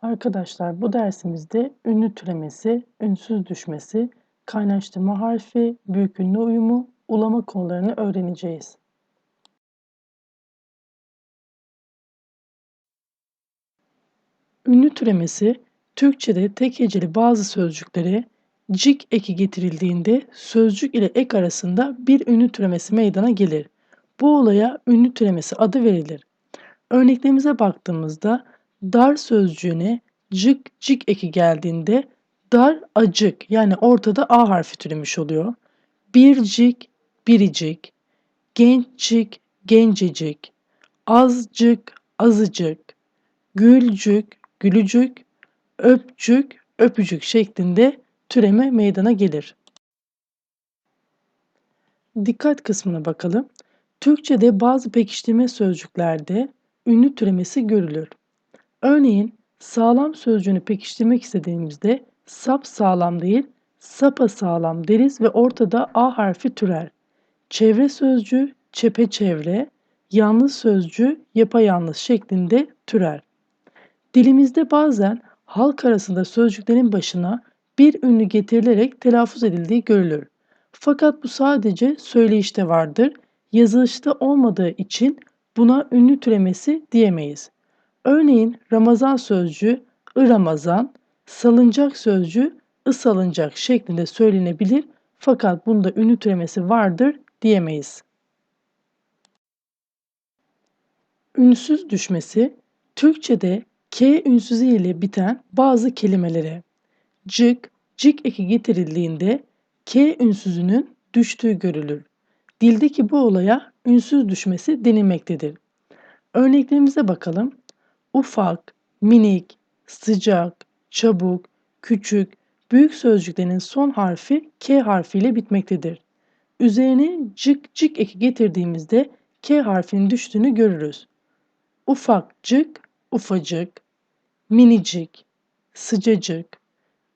Arkadaşlar bu dersimizde ünlü türemesi, ünsüz düşmesi, kaynaştırma harfi, büyük ünlü uyumu, ulama konularını öğreneceğiz. Ünlü türemesi, Türkçe'de tek heceli bazı sözcüklere cik eki getirildiğinde sözcük ile ek arasında bir ünlü türemesi meydana gelir. Bu olaya ünlü türemesi adı verilir. Örneklerimize baktığımızda dar sözcüğüne cık cik eki geldiğinde dar acık yani ortada A harfi türemiş oluyor. Bircik, biricik, gençcik, gencecik, azcık, azıcık, gülcük, gülücük, öpcük, öpücük şeklinde türeme meydana gelir. Dikkat kısmına bakalım. Türkçe'de bazı pekiştirme sözcüklerde ünlü türemesi görülür. Örneğin sağlam sözcüğünü pekiştirmek istediğimizde sap sağlam değil, sapa sağlam deriz ve ortada A harfi türer. Çevre sözcüğü çepeçevre, yalnız sözcüğü yapayalnız şeklinde türer. Dilimizde bazen halk arasında sözcüklerin başına bir ünlü getirilerek telaffuz edildiği görülür. Fakat bu sadece söyleyişte vardır. Yazılışta olmadığı için buna ünlü türemesi diyemeyiz. Örneğin Ramazan sözcüğü ı Ramazan, salıncak sözcüğü ı salıncak şeklinde söylenebilir fakat bunda ünlü türemesi vardır diyemeyiz. Ünsüz düşmesi Türkçe'de K ünsüzü ile biten bazı kelimelere cık, cik eki getirildiğinde K ünsüzünün düştüğü görülür. Dildeki bu olaya ünsüz düşmesi denilmektedir. Örneklerimize bakalım. Ufak, minik, sıcak, çabuk, küçük, büyük sözcüklerin son harfi K harfiyle bitmektedir. Üzerine cık cık eki getirdiğimizde K harfinin düştüğünü görürüz. Ufakcık, ufacık, minicik, sıcacık,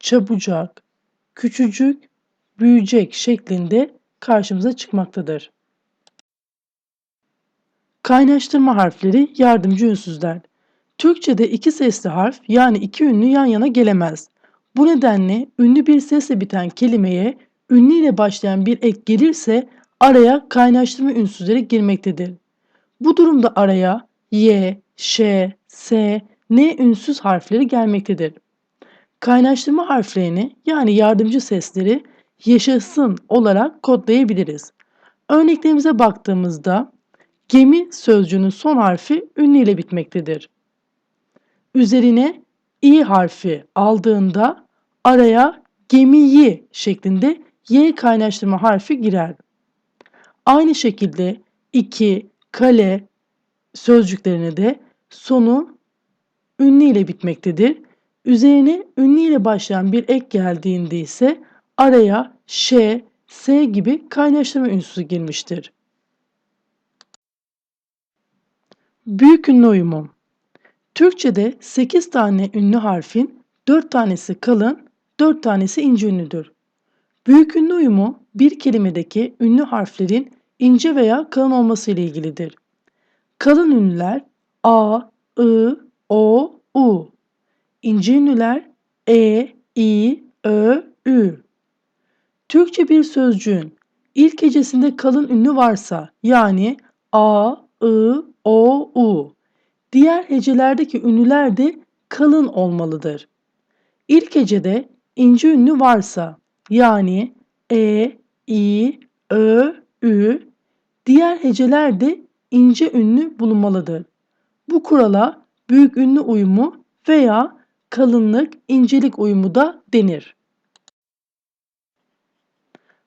çabucak, küçücük, büyüyecek şeklinde karşımıza çıkmaktadır. Kaynaştırma harfleri yardımcı ünsüzler. Türkçe'de iki sesli harf yani iki ünlü yan yana gelemez. Bu nedenle ünlü bir sesle biten kelimeye ünlü ile başlayan bir ek gelirse araya kaynaştırma ünsüzleri girmektedir. Bu durumda araya y, ş, s, n ünsüz harfleri gelmektedir. Kaynaştırma harflerini yani yardımcı sesleri yaşasın olarak kodlayabiliriz. Örneklerimize baktığımızda gemi sözcüğünün son harfi ünlü ile bitmektedir. Üzerine i harfi aldığında araya gemiyi şeklinde y kaynaştırma harfi girer. Aynı şekilde iki, kale sözcüklerine de sonu ünlü ile bitmektedir. Üzerine ünlü ile başlayan bir ek geldiğinde ise araya ş, s gibi kaynaştırma ünsüzü girmiştir. Büyük ünlü uyumu Türkçe'de 8 tane ünlü harfin 4 tanesi kalın, 4 tanesi ince ünlüdür. Büyük ünlü uyumu bir kelimedeki ünlü harflerin ince veya kalın olması ile ilgilidir. Kalın ünlüler a, I, O, U. İnce ünlüler E, I, Ö, Ü. Türkçe bir sözcüğün ilk hecesinde kalın ünlü varsa yani A, I, O, U. Diğer hecelerdeki ünlüler de kalın olmalıdır. İlk hecede ince ünlü varsa yani E, I, Ö, Ü. Diğer heceler de ince ünlü bulunmalıdır. Bu kurala büyük ünlü uyumu veya kalınlık, incelik uyumu da denir.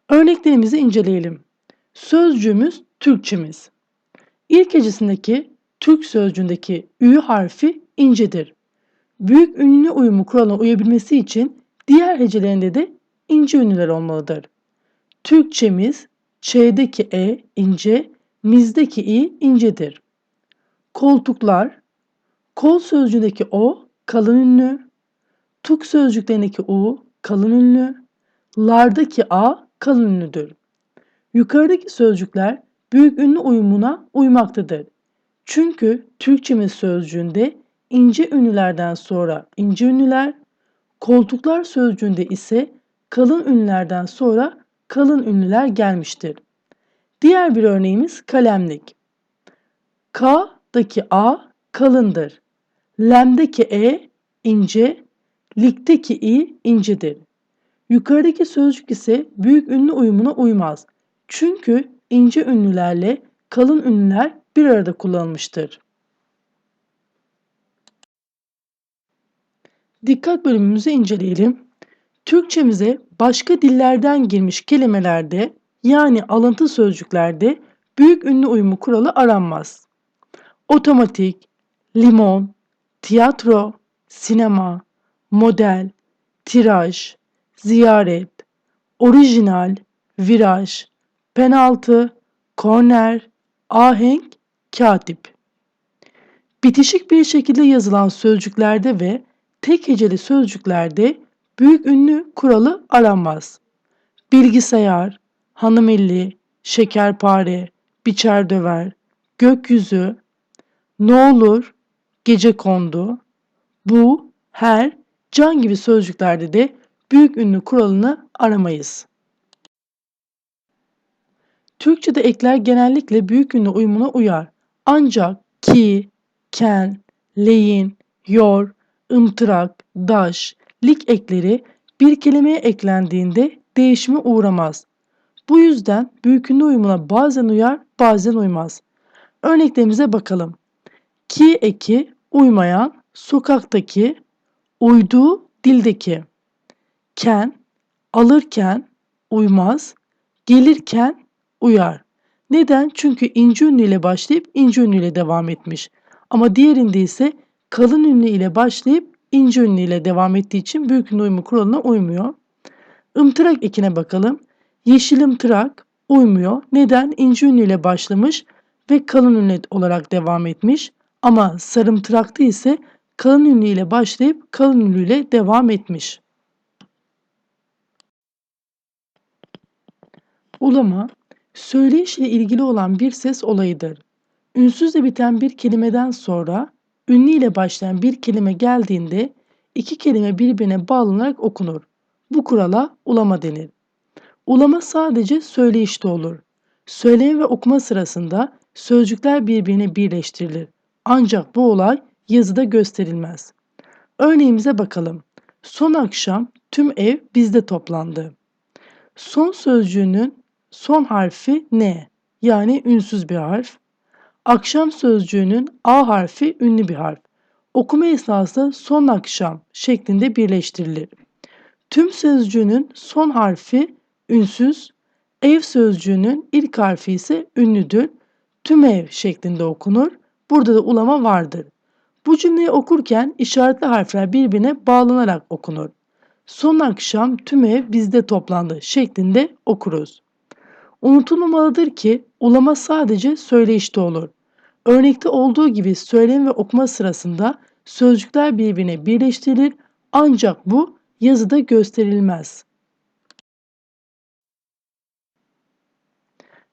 Örneklerimizi inceleyelim. Sözcüğümüz Türkçemiz. İlk hecesindeki Türk sözcüğündeki Ü harfi incedir. Büyük ünlü uyumu kuralına uyabilmesi için diğer hecelerinde de ince ünlüler olmalıdır. Türkçemiz Ç'deki E ince, mizdeki i incedir. Koltuklar, kol sözcüğündeki o kalın ünlü, tuk sözcüklerindeki u kalın ünlü, lardaki a kalın ünlüdür. Yukarıdaki sözcükler büyük ünlü uyumuna uymaktadır. Çünkü Türkçemiz sözcüğünde ince ünlülerden sonra ince ünlüler, koltuklar sözcüğünde ise kalın ünlülerden sonra kalın ünlüler gelmiştir. Diğer bir örneğimiz kalemlik. K'daki A kalındır. Lem'deki E ince, likteki i incedir. Yukarıdaki sözcük ise büyük ünlü uyumuna uymaz. Çünkü ince ünlülerle kalın ünlüler bir arada kullanılmıştır. Dikkat bölümümüzü inceleyelim. Türkçemize başka dillerden girmiş kelimelerde yani alıntı sözcüklerde büyük ünlü uyumu kuralı aranmaz. Otomatik, limon, tiyatro, sinema, model, tiraj, ziyaret, orijinal, viraj, penaltı, korner, ahenk, katip. Bitişik bir şekilde yazılan sözcüklerde ve tek heceli sözcüklerde büyük ünlü kuralı aranmaz. Bilgisayar, hanımilli, şekerpare, biçer döver, gökyüzü, ne olur, gece kondu, bu, her, can gibi sözcüklerde de büyük ünlü kuralını aramayız. Türkçe'de ekler genellikle büyük ünlü uyumuna uyar. Ancak ki, ken, leyin, yor, ımtırak, daş, lik ekleri bir kelimeye eklendiğinde değişime uğramaz. Bu yüzden büyük ünlü uyumuna bazen uyar, bazen uymaz. Örneklerimize bakalım. Ki eki uymayan, sokaktaki, uyduğu dildeki. Ken, alırken uymaz, gelirken uyar. Neden? Çünkü ince ünlü ile başlayıp ince ünlü ile devam etmiş. Ama diğerinde ise kalın ünlü ile başlayıp ince ünlü ile devam ettiği için büyük ünlü uyumu kuralına uymuyor. Imtırak ekine bakalım. Yeşil ımtırak uymuyor. Neden? İnce ünlü ile başlamış ve kalın ünlü olarak devam etmiş. Ama sarımtırakta ise kalın ünlü ile başlayıp kalın ünlü ile devam etmiş. Ulama, söyleyiş ile ilgili olan bir ses olayıdır. Ünsüzle biten bir kelimeden sonra ünlü başlayan bir kelime geldiğinde iki kelime birbirine bağlanarak okunur. Bu kurala ulama denir. Ulama sadece söyleyişte olur. Söyleme ve okuma sırasında sözcükler birbirine birleştirilir. Ancak bu olay yazıda gösterilmez. Örneğimize bakalım. Son akşam tüm ev bizde toplandı. Son sözcüğünün son harfi ne? Yani ünsüz bir harf. Akşam sözcüğünün A harfi ünlü bir harf. Okuma esnasında son akşam şeklinde birleştirilir. Tüm sözcüğünün son harfi ünsüz, ev sözcüğünün ilk harfi ise ünlüdür. Tüm ev şeklinde okunur. Burada da ulama vardır. Bu cümleyi okurken işaretli harfler birbirine bağlanarak okunur. Son akşam tüm ev bizde toplandı şeklinde okuruz. Unutulmamalıdır ki ulama sadece söyleyişte olur. Örnekte olduğu gibi söylem ve okuma sırasında sözcükler birbirine birleştirilir ancak bu yazıda gösterilmez.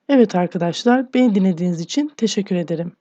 Evet arkadaşlar, beni dinlediğiniz için teşekkür ederim.